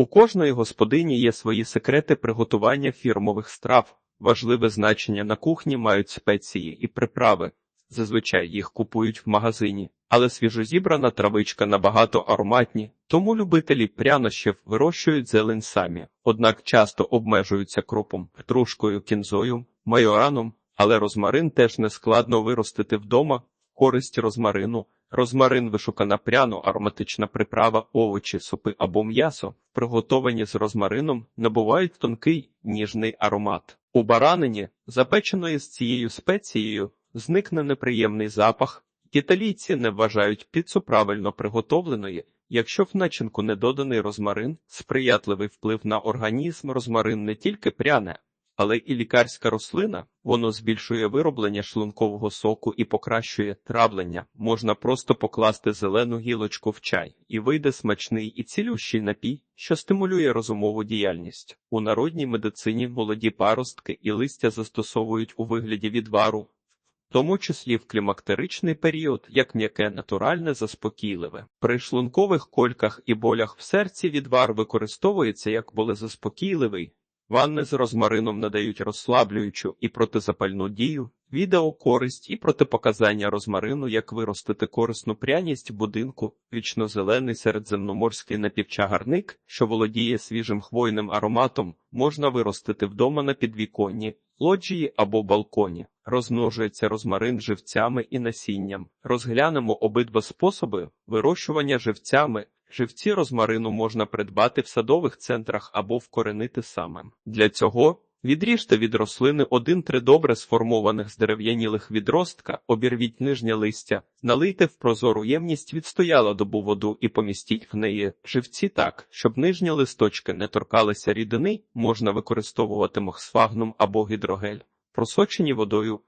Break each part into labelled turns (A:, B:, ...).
A: У кожної господині є свої секрети приготування фірмових страв. Важливе значення на кухні мають спеції і приправи. Зазвичай їх купують в магазині, але свіжозібрана травичка набагато ароматні, тому любителі прянощів вирощують зелень самі, однак часто обмежуються кропом, петрушкою, кінзою, майораном, але розмарин теж не складно виростити вдома. Користь розмарину. Розмарин вишукана пряно, ароматична приправа, овочі, супи або м'ясо, приготовані з розмарином, набувають тонкий ніжний аромат. У баранині, запеченої з цією спецією, зникне неприємний запах. Італійці не вважають піцу правильно приготовленої, якщо в начинку не доданий розмарин, сприятливий вплив на організм розмарин не тільки пряне, але і лікарська рослина, воно збільшує вироблення шлункового соку і покращує травлення. Можна просто покласти зелену гілочку в чай, і вийде смачний і цілющий напій, що стимулює розумову діяльність. У народній медицині молоді паростки і листя застосовують у вигляді відвару, в тому числі в клімактеричний період, як м'яке натуральне заспокійливе. При шлункових кольках і болях в серці відвар використовується як болезаспокійливий. Ванни з розмарином надають розслаблюючу і протизапальну дію, відео користь і протипоказання розмарину, як виростити корисну пряність будинку, вічно-зелений середземноморський напівчагарник, що володіє свіжим хвойним ароматом, можна виростити вдома на підвіконні, лоджії або балконі. Розмножується розмарин живцями і насінням. Розглянемо обидва способи вирощування живцями. Живці розмарину можна придбати в садових центрах або вкоренити самим. Для цього відріжте від рослини один-три добре сформованих здерев'янілих відростка, обірвіть нижнє листя, налийте в прозору ємність відстояла добу воду і помістіть в неї живці так, щоб нижні листочки не торкалися рідини, можна використовувати мохсфагнум або гідрогель, просочені водою.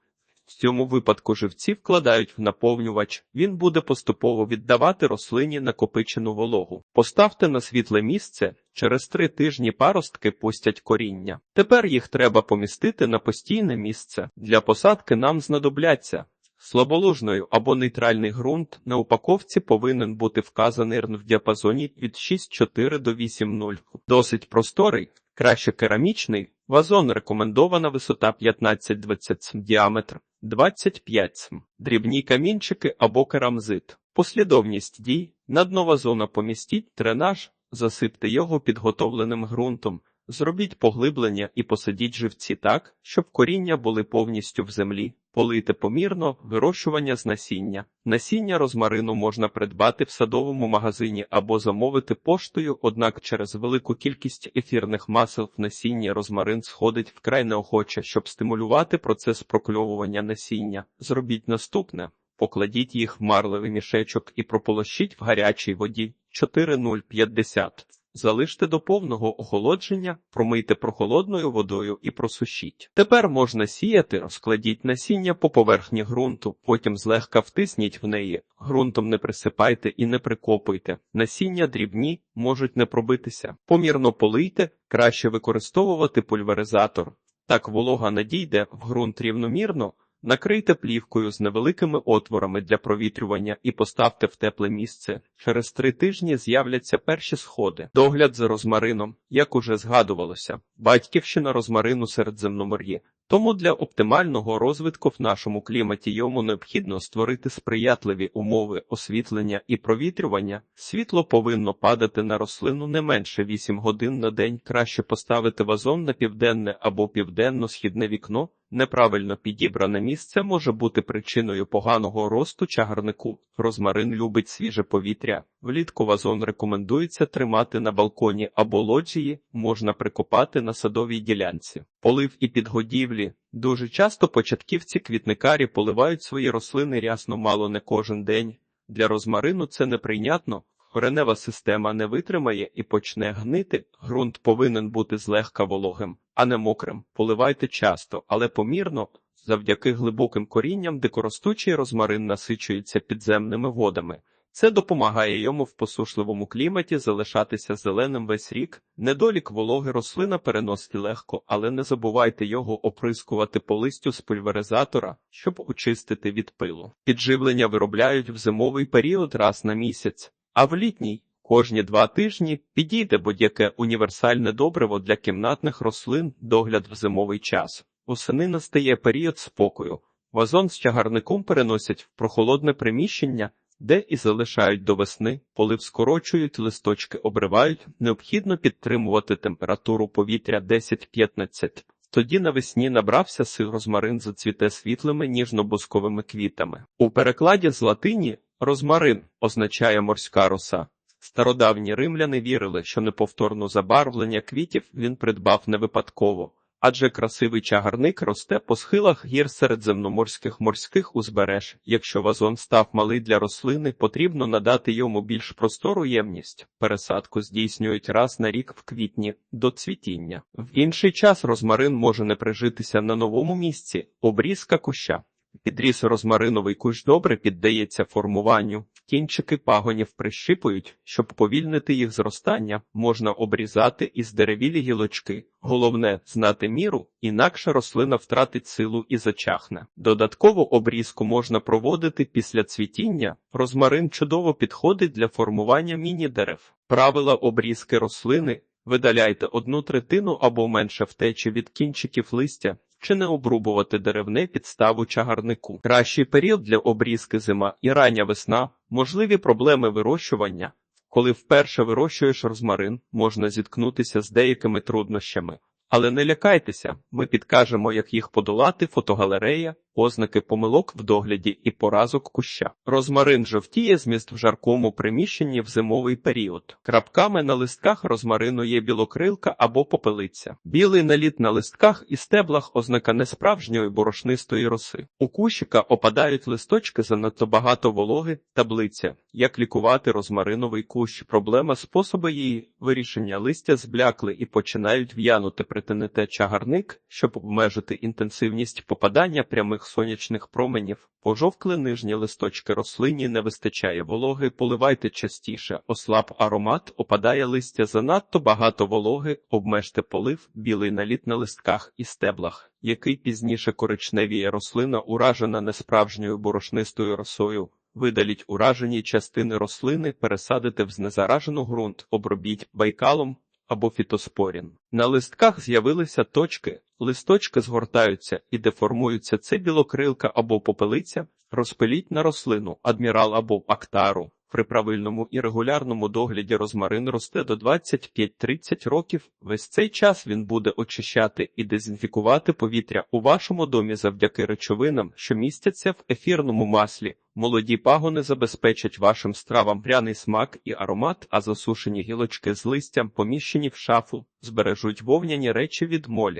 A: В цьому випадку живці вкладають в наповнювач, він буде поступово віддавати рослині накопичену вологу. Поставте на світле місце, через три тижні паростки пустять коріння. Тепер їх треба помістити на постійне місце. Для посадки нам знадобляться слаболужною або нейтральний ґрунт. На упаковці повинен бути вказаний в діапазоні від 6,4 до 8,0. Досить просторий, краще керамічний. Вазон рекомендована висота 15-20 см, діаметр 25 дрібні камінчики або керамзит. Послідовність дій на дно вазона помістіть дренаж, засипте його підготовленим ґрунтом, зробіть поглиблення і посадіть живці так, щоб коріння були повністю в землі. Полийте помірно вирощування з насіння. Насіння розмарину можна придбати в садовому магазині або замовити поштою, однак через велику кількість ефірних масел в насінні розмарин сходить вкрай неохоче, щоб стимулювати процес прокльовування насіння. Зробіть наступне. Покладіть їх в марливий мішечок і прополощіть в гарячій воді 4,050. Залиште до повного охолодження, промийте прохолодною водою і просушіть. Тепер можна сіяти, розкладіть насіння по поверхні ґрунту, потім злегка втисніть в неї, ґрунтом не присипайте і не прикопуйте. Насіння дрібні, можуть не пробитися. Помірно полийте, краще використовувати пульверизатор. Так волога надійде в ґрунт рівномірно. Накрийте плівкою з невеликими отворами для провітрювання і поставте в тепле місце. Через три тижні з'являться перші сходи. Догляд за розмарином, як уже згадувалося, батьківщина розмарину Середземномор'ї. Тому для оптимального розвитку в нашому кліматі йому необхідно створити сприятливі умови освітлення і провітрювання. Світло повинно падати на рослину не менше 8 годин на день. Краще поставити вазон на південне або південно-східне вікно. Неправильно підібране місце може бути причиною поганого росту чагарнику. Розмарин любить свіже повітря. Влітку вазон рекомендується тримати на балконі або лоджії, можна прикопати на садовій ділянці. Полив і підгодівлі. Дуже часто початківці квітникарі поливають свої рослини рясно мало не кожен день. Для розмарину це неприйнятно. Коренева система не витримає і почне гнити. Ґрунт повинен бути злегка вологим, а не мокрим. Поливайте часто, але помірно. Завдяки глибоким корінням дикоростучий розмарин насичується підземними водами. Це допомагає йому в посушливому кліматі залишатися зеленим весь рік. Недолік вологи рослина переносить легко, але не забувайте його оприскувати по листю з пульверизатора, щоб очистити від пилу. Підживлення виробляють в зимовий період раз на місяць, а в літній Кожні два тижні підійде будь-яке універсальне добриво для кімнатних рослин, догляд в зимовий час. Восени настає період спокою. Вазон з чагарником переносять в прохолодне приміщення, де і залишають до весни, полив скорочують, листочки обривають, необхідно підтримувати температуру повітря 10-15. Тоді навесні набрався сил розмарин зацвіте світлими ніжно-бусковими квітами. У перекладі з латині розмарин означає морська роса. Стародавні римляни вірили, що неповторну забарвлення квітів він придбав не випадково, адже красивий чагарник росте по схилах гір середземноморських морських узбереж. Якщо вазон став малий для рослини, потрібно надати йому більш простору ємність. Пересадку здійснюють раз на рік в квітні до цвітіння. В інший час розмарин може не прижитися на новому місці, обрізка куща. Підріс розмариновий кущ добре піддається формуванню. Кінчики пагонів прищипують, щоб повільнити їх зростання, можна обрізати і здеревілі гілочки. Головне знати міру, інакше рослина втратить силу і зачахне. Додаткову обрізку можна проводити після цвітіння. Розмарин чудово підходить для формування міні-дерев. Правила обрізки рослини видаляйте одну третину або менше втечі від кінчиків листя чи не обрубувати деревне підставу чагарнику. Кращий період для обрізки зима і рання весна, можливі проблеми вирощування. Коли вперше вирощуєш розмарин, можна зіткнутися з деякими труднощами. Але не лякайтеся, ми підкажемо, як їх подолати, фотогалерея, ознаки помилок в догляді і поразок куща. Розмарин жовтіє зміст в жаркому приміщенні в зимовий період. Крапками на листках розмарину є білокрилка або попелиця. Білий наліт на листках і стеблах ознака несправжньої борошнистої роси. У кущика опадають листочки занадто багато вологи, таблиця. Як лікувати розмариновий кущ? Проблема способи її вирішення листя зблякли і починають в'янути притинете чагарник, щоб обмежити інтенсивність попадання прямих сонячних променів. Пожовкли нижні листочки рослині, не вистачає вологи, поливайте частіше, ослаб аромат, опадає листя занадто багато вологи, обмежте полив, білий наліт на листках і стеблах, який пізніше коричневіє рослина, уражена несправжньою борошнистою росою. Видаліть уражені частини рослини, пересадите в знезаражену ґрунт, обробіть байкалом або фітоспорін. На листках з'явилися точки, листочки згортаються і деформуються. Це білокрилка або попелиця. Розпиліть на рослину, адмірал або актару. При правильному і регулярному догляді розмарин росте до 25-30 років. Весь цей час він буде очищати і дезінфікувати повітря у вашому домі завдяки речовинам, що містяться в ефірному маслі. Молоді пагони забезпечать вашим стравам пряний смак і аромат, а засушені гілочки з листям, поміщені в шафу, збережуть вовняні речі від молі.